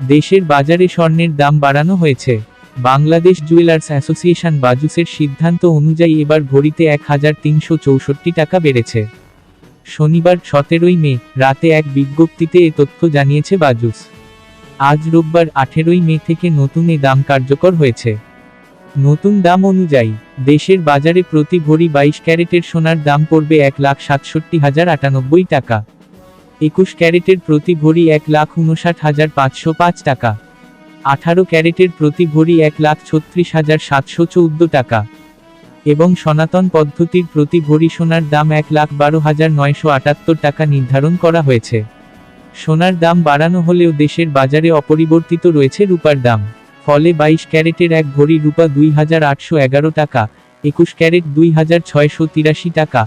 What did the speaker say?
দেশের বাজারে স্বর্ণের দাম বাড়ানো হয়েছে। বাংলাদেশ জুয়েলার্স অ্যাসোসিয়েশন বাজুসের সিদ্ধান্ত অনুযায়ী এবার ভরিতে এক হাজার তিনশো চৌষট্টি টাকা বেড়েছে। শনিবার সতেরোই মে, রাতে এক বিজ্ঞপ্তিতে এ তথ্য জানিয়েছে বাজুস। আজ রোববার আঠেরোই মে থেকে নতুন এ দাম কার্যকর হয়েছে। নতুন দাম অনুযায়ী, দেশের বাজারে প্রতি ভরি বাইশ ক্যারেটের সোনার দাম পড়বে এক লাখ সাতষট্টি হাজার আটানব্বই টাকা। একুশ ক্যারেটের প্রতি ভরি এক লাখ উনষাট হাজার পাঁচশো পাঁচ টাকা। আঠারো ক্যারেটের প্রতি ভরি এক লাখ ছত্রিশ হাজার সাতশো চৌদ্দ টাকা। এবং সনাতন পদ্ধতির প্রতি ভরি সোনার দাম এক লাখ বারো হাজার নয়শো আটাত্তর টাকা নির্ধারণ করা হয়েছে। সোনার দাম বাড়ানো হলেও দেশের বাজারে অপরিবর্তিত রয়েছে রূপার দাম। ফলে বাইশ ক্যারেটের এক ভরি রূপা দুই হাজার আটশো এগারো টাকা, একুশ ক্যারেট দুই হাজার ছয়শো তিরাশি টাকা